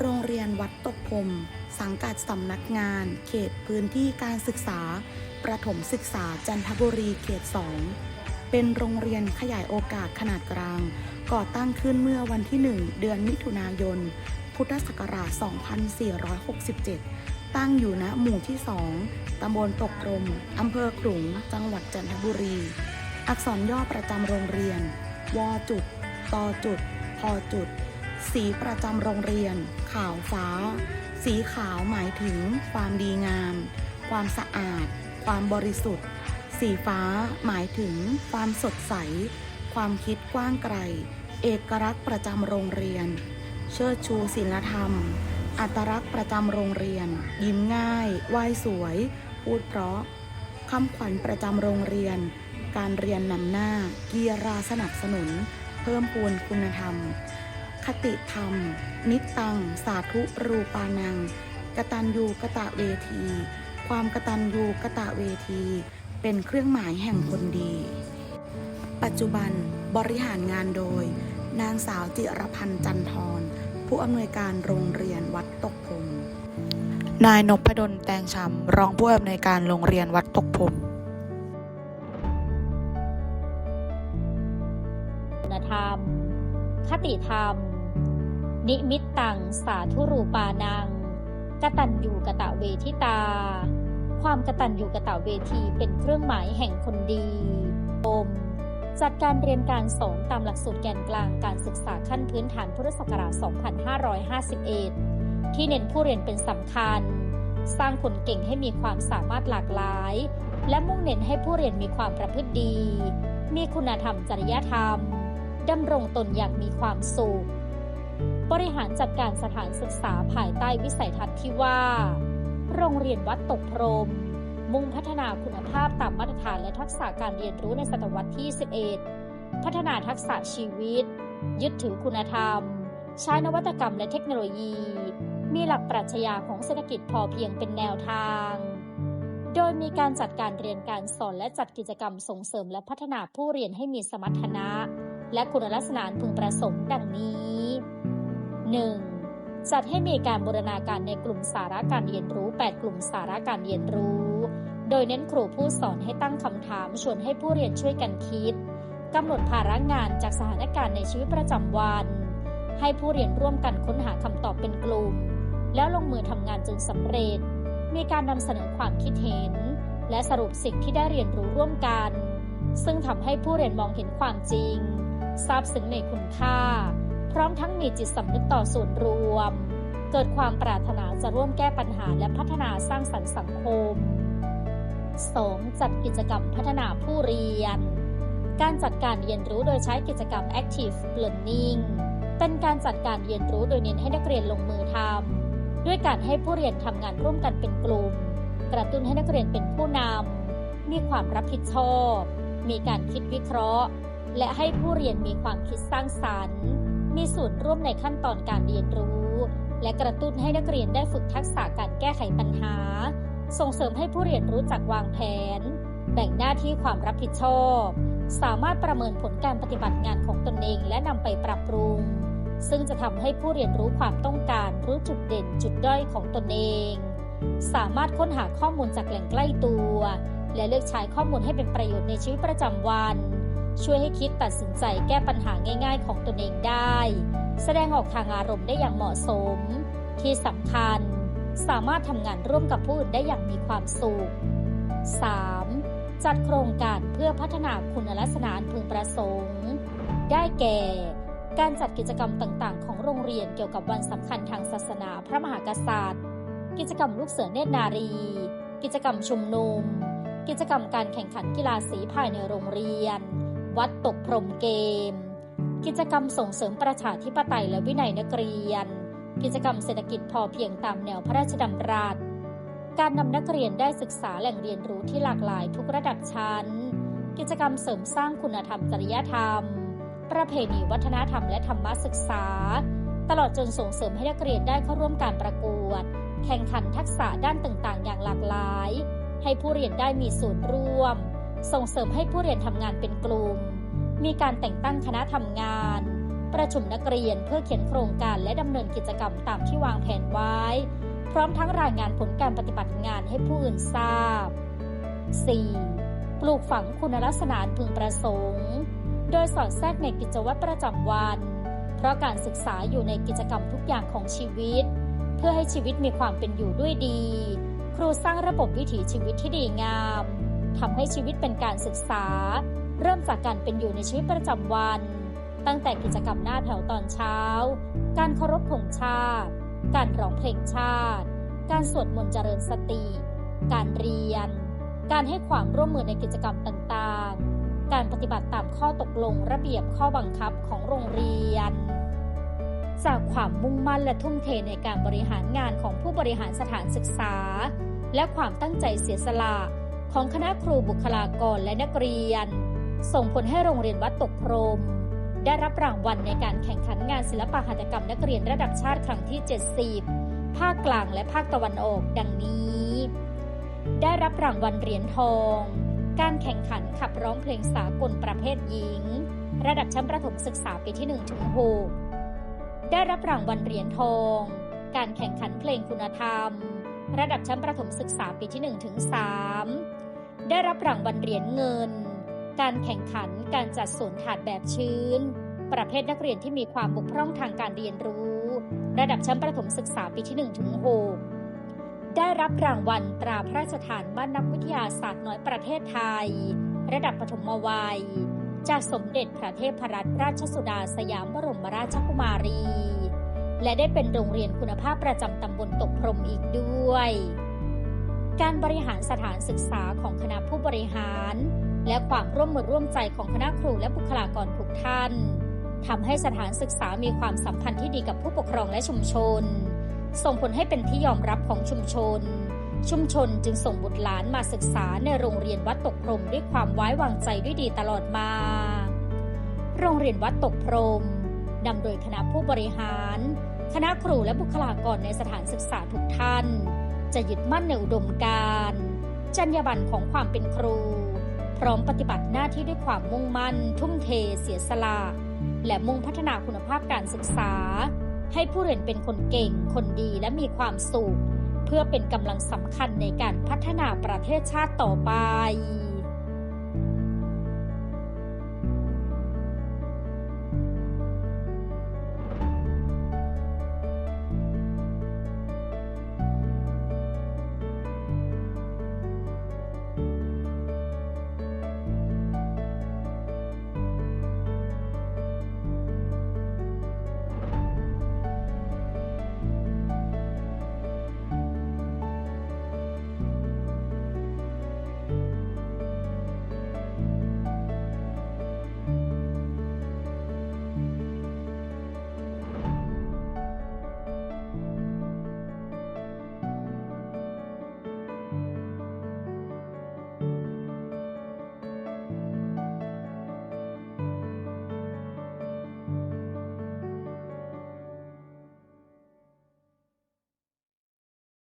โรงเรียนวัดตกพรมสังกัดสำนักงาน เขตพื้นที่การศึกษา ประถมศึกษาจันทบุรีเขต 2 เป็นโรงเรียนขยายโอกาสขนาดกลาง ก่อตั้งขึ้นเมื่อวันที่ 1 เดือนมิถุนายน พุทธศักราช 2467 ตั้งอยู่ณหมู่ที่ 2 ตำบลตกพรมอำเภอขลุง จังหวัดจันทบุรี อักษรย่อประจำโรงเรียน วจุดตจุดพจุด สีประจำโรงเรียน ขาวฟ้า สีขาวหมายถึง ความดีงาม ความสะอาด ความบริสุทธิ์ สีฟ้าหมายถึง ความสดใส ความคิดกว้างไกล เอกลักษณ์ประจำโรงเรียน เชิดชูศีลธรรม อัตลักษณ์ประจำโรงเรียน ยิ้มง่ายไหวสวย พูดเพราะคำขวัญประจำโรงเรียน การเรียนนำหน้ากีฬาสนับสนุน เพิ่มพูนคุณธรรม คติธรรม นิตตัง สาธุรูปานัง กตัญญูกะตะเวที ความกตัญญูกะตะเวที เป็นเครื่องหมายแห่งคนดี ปัจจุบันบริหารงานโดย นางสาวจิรพันธ์จันทร ผู้อำนวยการโรงเรียนวัดตกพรมนายนพดลแตงชำรองผู้อำนวยการโรงเรียนวัดตกพรมธรรม คติธรรม นิมิตตังสาธุรูปานังกตัญญูกะตะเวทิตา ความกตัญญูกะตะเวทีเป็นเครื่องหมายแห่งคนดีอมจัดการเรียนการสอนตามหลักสูตรแกนกลางการศึกษาขั้นพื้นฐานพุทธศักราช 2551 ที่เน้นผู้เรียนเป็นสำคัญ สร้างคนเก่งให้มีความสามารถหลากหลาย และมุ่งเน้นให้ผู้เรียนมีความประพฤติดี มีคุณธรรมจริยธรรมดำรงตนอย่างมีความสุข บริหารจัดการสถานศึกษาภายใต้วิสัยทัศน์ที่ว่า โรงเรียนวัดตกพรม มุ่งพัฒนาคุณภาพตามมาตรฐานและทักษะการเรียนรู้ในศตวรรษที่ 11 พัฒนาทักษะชีวิต ยึดถือคุณธรรม ใช้นวัตกรรมและเทคโนโลยี มีหลักปรัชญาของเศรษฐกิจพอเพียงเป็นแนวทาง โดยมีการจัดการเรียนการสอนและจัดกิจกรรมส่งเสริมและพัฒนาผู้เรียนให้มีสมรรถนะ และคุณลักษณะพึงประสงค์ดังนี้ 1. จัดให้มีการบูรณาการในกลุ่มสาระการเรียนรู้ 8 กลุ่มสาระการเรียนรู้ โดยเน้นครูผู้สอนให้ตั้งคำถามชวนให้ผู้เรียนช่วยกันคิดกำหนดภาระงานจากสถานการณ์ในชีวิตประจำวัน ให้ผู้เรียนร่วมกันค้นหาคำตอบเป็นกลุ่ม แล้วลงมือทำงานจนสำเร็จ มีการนำเสนอความคิดเห็น และสรุปสิ่งที่ได้เรียนรู้ร่วมกัน ซึ่งทำให้ผู้เรียนมองเห็นความจริง ทราบซึ้งในคุณค่า ร้อมทั้งมีจิตสำนึกต่อส่วนรวม เกิดความปรารถนาจะร่วมแก้ปัญหาและพัฒนาสร้างสรรค์สังคม 2. จัดกิจกรรมพัฒนาผู้เรียน การจัดการเรียนรู้โดยใช้กิจกรรม Active Learning เป็นการจัดการเรียนรู้โดยเน้นให้นักเรียนลงมือทำด้วยการให้ผู้เรียนทำงานร่วมกันเป็นกลุ่ม กระตุ้นให้นักเรียนเป็นผู้นำมีความรับผิดชอบ มีการคิดวิเคราะห์ และให้ผู้เรียนมีความคิดสร้างสรรค์ มีส่วนร่วมในขั้นตอนการเรียนรู้ และกระตุ้นให้นักเรียนได้ฝึกทักษะการแก้ไขปัญหา ส่งเสริมให้ผู้เรียนรู้จักวางแผน แบ่งหน้าที่ความรับผิดชอบ สามารถประเมินผลการปฏิบัติงานของตนเองและนำไปปรับปรุง ซึ่งจะทำให้ผู้เรียนรู้ความต้องการรู้จุดเด่นจุดด้อยของตนเอง สามารถค้นหาข้อมูลจากแหล่งใกล้ตัว และเลือกใช้ข้อมูลให้เป็นประโยชน์ในชีวิตประจำวัน ช่วยให้คิดตัดสินใจแก้ปัญหาง่ายๆ ของตนเองได้ แสดงออกทางอารมณ์ได้อย่างเหมาะสม ที่สำคัญ สามารถทำงานร่วมกับผู้อื่นได้อย่างมีความสุข 3. จัดโครงการเพื่อพัฒนาคุณลักษณะพึงประสงค์ ได้แก่ การจัดกิจกรรมต่างๆ ของโรงเรียนเกี่ยวกับวันสำคัญทางศาสนาพระมหากษัตริย์ กิจกรรมลูกเสือเนตรนารี กิจกรรมชุมนุม กิจกรรมการแข่งขันกีฬาสีภายในโรงเรียน วัดตกพรมเกม กิจกรรมส่งเสริมประชาธิปไตยและวินัยนักเรียน กิจกรรมเศรษฐกิจพอเพียงตามแนวพระราชดำรัส การนำนักเรียนได้ศึกษาแหล่งเรียนรู้ที่หลากหลายทุกระดับชั้น กิจกรรมเสริมสร้างคุณธรรมจริยธรรม ประเพณีวัฒนธรรมและธรรมศึกษา ตลอดจนส่งเสริมให้นักเรียนได้เข้าร่วมการประกวด แข่งขันทักษะด้านต่างๆ อย่างหลากหลาย ให้ผู้เรียนได้มีส่วนร่วม ส่งเสริมให้ผู้เรียนทำงานเป็นกลุ่ม มีการแต่งตั้งคณะทำงาน ประชุมนักเรียนเพื่อเขียนโครงการและดำเนินกิจกรรมตามที่วางแผนไว้ พร้อมทั้งรายงานผลการปฏิบัติงานให้ผู้อื่นทราบ 4. ปลูกฝังคุณลักษณะพึงประสงค์ โดยสอดแทรกในกิจวัตรประจำวัน เพราะการศึกษาอยู่ในกิจกรรมทุกอย่างของชีวิต เพื่อให้ชีวิตมีความเป็นอยู่ด้วยดี ครูสร้างระบบวิถีชีวิตที่ดีงาม ทำให้ชีวิตเป็นการศึกษา เริ่มจากการเป็นอยู่ในชีวิตประจำวัน ตั้งแต่กิจกรรมหน้าแถวตอนเช้า การเคารพธงชาติ การร้องเพลงชาติ การสวดมนต์เจริญสติ การเรียน การให้ความร่วมมือในกิจกรรมต่างๆ การปฏิบัติตามข้อตกลงระเบียบข้อบังคับของโรงเรียน จากความมุ่งมั่นและทุ่มเทในการบริหารงานของผู้บริหารสถานศึกษา และความตั้งใจเสียสละ ของคณะครูบุคลากรและนักเรียน ส่งผลให้โรงเรียนวัดตกพรม ได้รับรางวัลในการแข่งขันงานศิลปหัตถกรรมนักเรียนระดับชาติครั้งที่ 70 ภาคกลางและภาคตะวันออกดังนี้ ได้รับรางวัลเหรียญทอง การแข่งขันขับร้องเพลงสากลประเภทหญิง ระดับชั้นประถมศึกษาปีที่1ถึง6ได้รับรางวัลเหรียญทอง การแข่งขันเพลงคุณธรรมระดับชั้นประถมศึกษาปีที่1ถึง3 ได้รับรางวัลเหรียญเงิน การแข่งขันการจัดสวนถาดแบบชื้น ประเภทนักเรียนที่มีความบกพร่องทางการเรียนรู้ ระดับชั้นประถมศึกษาปีที่1ถึง6ได้รับรางวัลตราพระราชทานบ้านนักวิทยาศาสตร์น้อยประเทศไทย ระดับปฐมวัย จากสมเด็จพระเทพรัตนราชสุดาสยามบรมราชกุมารี และได้เป็นโรงเรียนคุณภาพประจำตำบลตกพรมอีกด้วย การบริหารสถานศึกษาของคณะผู้บริหาร และความร่วมมือร่วมใจของคณะครูและบุคลากรทุกท่านทำให้สถานศึกษามีความสัมพันธ์ที่ดีกับผู้ปกครองและชุมชน ส่งผลให้เป็นที่ยอมรับของชุมชน ชุมชนจึงส่งบุตรหลานมาศึกษาในโรงเรียนวัดตกพรมด้วยความไว้วางใจด้วยดีตลอดมา โรงเรียนวัดตกพรมนำโดยคณะผู้บริหาร คณะครูและบุคลากรในสถานศึกษาทุกท่าน จะยึดมั่นในอุดมการณ์จรรยาบรรณของความเป็นครู พร้อมปฏิบัติหน้าที่ด้วยความมุ่งมั่น ทุ่มเท เสียสละและมุ่งพัฒนาคุณภาพการศึกษา ให้ผู้เรียนเป็นคนเก่ง คนดีและมีความสุข เพื่อเป็นกำลังสำคัญในการพัฒนาประเทศชาติต่อไป